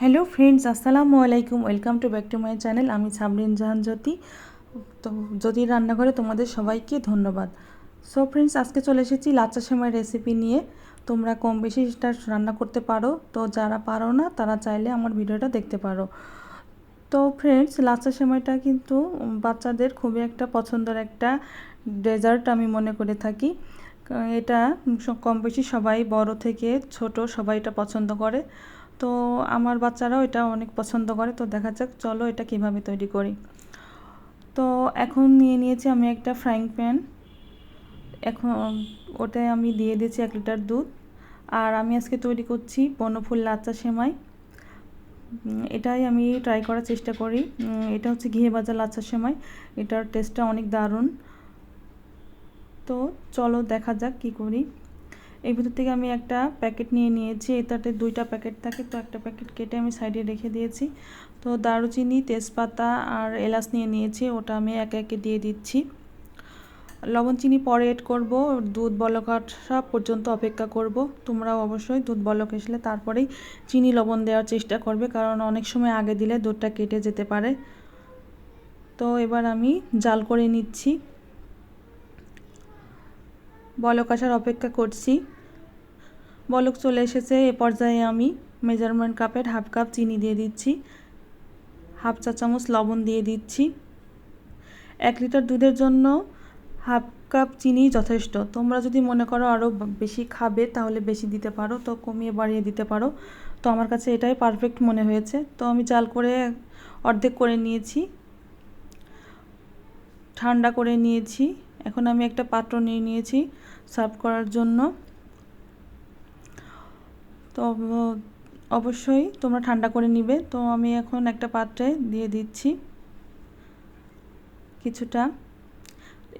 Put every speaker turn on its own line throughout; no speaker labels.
Hello friends আসসালামু আলাইকুম welcome to back to my channel আমি সাবরিন জাহান জ্যোতি। তো জ্যোতি রান্নাঘরে তোমাদের সবাইকে ধন্যবাদ। সো ফ্রেন্ডস আজকে চলে এসেছি লাচ্চা সেমাই রেসিপি নিয়ে। তোমরা কম বেশি সেটা রান্না করতে পারো। তো যারা পারো না, তারা চাইলে আমার ভিডিওটা দেখতে পারো। তো ফ্রেন্ডস লাচ্চা সেমাইটা কিন্তু বাচ্চাদের খুবই একটা পছন্দের একটা ডেজার্ট আমি মনে করে থাকি। এটা কম বেশি সবাই বড় থেকে ছোট সবাই এটা পছন্দ করে। তো আমার বাচ্চারাও এটা অনেক পছন্দ করে। তো দেখা যাক, চলো এটা কীভাবে তৈরি করি। তো এখন নিয়ে নিয়েছি আমি একটা ফ্রাইং প্যান এখন ওটায় আমি দিয়ে দিয়েছি এক লিটার দুধ। আর আমি আজকে তৈরি করছি বনফুল লাচ্চা সেমাই। এটাই আমি ট্রাই করার চেষ্টা করি। এটা হচ্ছে ঘিয়ে ভাজা লাচ্চা সেমাই। এটার টেস্টটা অনেক দারুণ। তো চলো দেখা যাক কি করি। এই ভিতর থেকে আমি একটা প্যাকেট নিয়ে নিয়েছি। এটাতে দুইটা প্যাকেট থাকে, তো একটা প্যাকেট কেটে আমি সাইডে রেখে দিয়েছি। তো দারুচিনি, তেজপাতা আর এলাচ নিয়ে নিয়েছি, ওটা আমি একে একে দিয়ে দিচ্ছি। লবণ চিনি পরে এড করব, দুধ বলক আসা পর্যন্ত অপেক্ষা করব। তোমরাও অবশ্যই দুধ বলক আসলে তারপরেই চিনি, লবণ দেওয়ার চেষ্টা করবে, কারণ অনেক সময় আগে দিলে দুধটা কেটে যেতে পারে। তো এবার আমি জাল করে নিচ্ছি। বলক আসার অপেক্ষা করছি। বলক চলে এসেছে, এ পর্যায়ে আমি মেজারমেন্ট কাপের হাফ কাপ চিনি দিয়ে দিচ্ছি হাফ চা চামচ লবণ দিয়ে দিচ্ছি। এক লিটার দুধের জন্য হাফ কাপ চিনি যথেষ্ট। তোমরা যদি মনে করো আরও বেশি খাবে, তাহলে বেশি দিতে পারো, তো কমিয়ে বাড়িয়ে দিতে পারো। তো আমার কাছে এটাই পারফেক্ট মনে হয়েছে। তো আমি জাল করে অর্ধেক করে নিয়েছি, ঠান্ডা করে নিয়েছি। এখন আমি একটা পাত্র নিয়ে নিয়েছি সার্ভ করার জন্য। তো অবশ্যই তোমরা ঠান্ডা করে নিবে। তো আমি এখন একটা পাত্রে দিয়ে দিচ্ছি কিছুটা।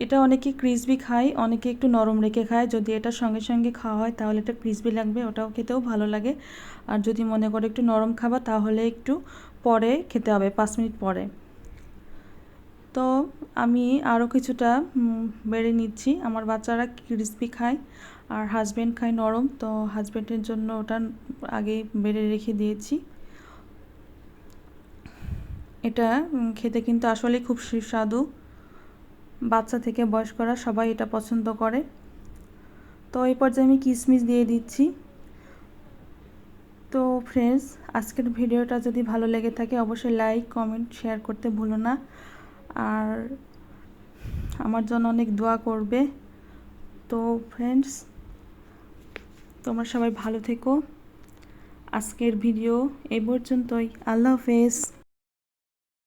এটা অনেকে ক্রিসবি খায়, অনেকে একটু নরম রেখে খায়। যদি এটা সঙ্গে সঙ্গে খাওয়া হয়, তাহলে এটা ক্রিসবি লাগবে, ওটাও খেতেও ভালো লাগে। আর যদি মনে করো একটু নরম খাবা, তাহলে একটু পরে খেতে হবে, পাঁচ মিনিট পরে। তো আমি আরও কিছুটা বেড়ে নিচ্ছি। আমার বাচ্চারা ক্রিসপি খায় আর হাজব্যান্ড খায় নরম, তো হাজব্যান্ডের জন্য ওটা আগে বেড়ে রেখে দিয়েছি। এটা খেতে কিন্তু আসলে খুব সুস্বাদু। বাচ্চা থেকে বয়স্করা সবাই এটা পছন্দ করে। তো এই পর্যায়ে আমি কিশমিশ দিয়ে দিচ্ছি। তো ফ্রেন্ডস আজকের ভিডিওটা যদি ভালো লেগে থাকে, অবশ্যই লাইক কমেন্ট শেয়ার করতে ভুলো না। আর আমার জন্য অনেক দোয়া করবে। তো ফ্রেন্ডস তোমরা সবাই ভালো থেকো। আজকের ভিডিও এই পর্যন্তই। আল্লাহ হাফেজ।